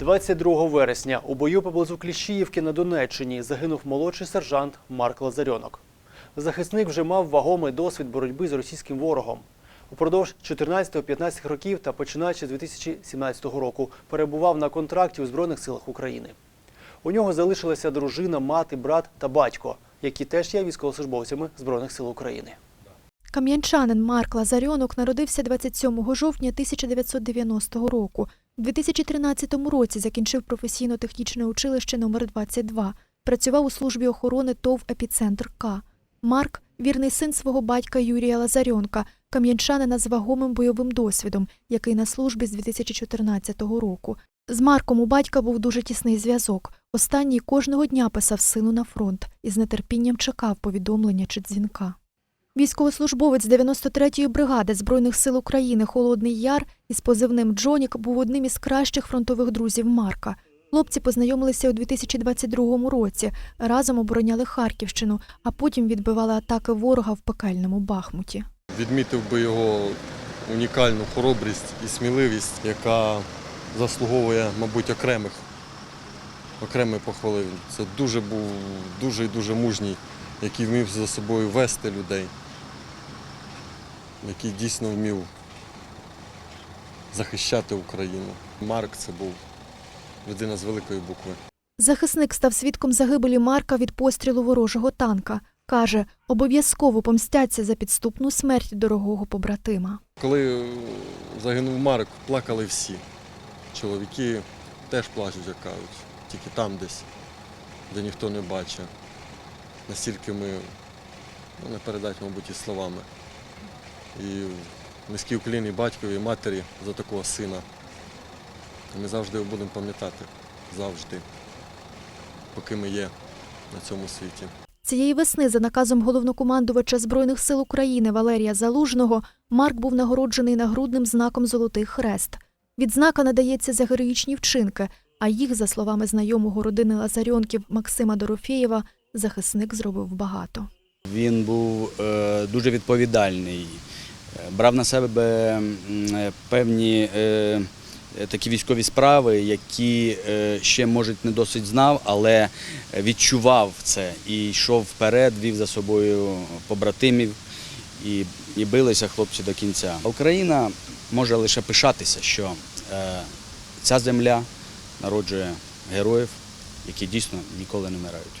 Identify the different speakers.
Speaker 1: 22 вересня у бою поблизу Кліщіївки на Донеччині загинув молодший сержант Марк Лазарьонок. Захисник вже мав вагомий досвід боротьби з російським ворогом. Упродовж 14-15 років та починаючи з 2017 року перебував на контракті у Збройних силах України. У нього залишилася дружина, мати, брат та батько, які теж є військовослужбовцями Збройних сил України.
Speaker 2: Кам'янчанин Марк Лазарьонок народився 27 жовтня 1990 року. У 2013 році закінчив професійно-технічне училище номер 22 Працював у службі охорони ТОВ «Епіцентр К». Марк – вірний син свого батька Юрія Лазарьонка, кам'янчанина з вагомим бойовим досвідом, який на службі з 2014 року. З Марком у батька був дуже тісний зв'язок. Останній кожного дня писав сину на фронт і з нетерпінням чекав повідомлення чи дзвінка. Військовослужбовець 93-ї бригади Збройних сил України Холодний Яр із позивним Джонік був одним із кращих фронтових друзів Марка. Хлопці познайомилися у 2022 році, разом обороняли Харківщину, а потім відбивали атаки ворога в пекельному Бахмуті.
Speaker 3: Відмітив би його унікальну хоробрість і сміливість, яка заслуговує, мабуть, окремих, окремої похвали. Це дуже був дуже і дуже мужній, який вмів за собою вести людей, який дійсно вмів захищати Україну. Марк це був людина з великої букви.
Speaker 2: Захисник став свідком загибелі Марка від пострілу ворожого танка. Каже, обов'язково помстяться за підступну смерть дорогого побратима.
Speaker 3: Коли загинув Марк, плакали всі. Чоловіки теж плачуть, як кажуть, тільки там десь, де ніхто не бачить. Настільки ми ну, не передати, мабуть, і словами. І низький уклін і батькові, і матері за такого сина. Ми завжди його будемо пам'ятати. Завжди. Поки ми є на цьому світі.
Speaker 2: Цієї весни, за наказом головнокомандувача Збройних сил України Валерія Залужного, Марк був нагороджений нагрудним знаком Золотий Хрест. Відзнака надається за героїчні вчинки, а їх, за словами знайомого родини Лазарьонків Максима Дорофєєва, захисник зробив багато.
Speaker 4: Він був е, дуже відповідальний, е, брав на себе е, певні такі військові справи, які ще, може, не досить знав, але відчував це і йшов вперед, вів за собою побратимів і, і билися хлопці до кінця. Україна може лише пишатися, що ця земля народжує героїв, які дійсно ніколи не вмирають.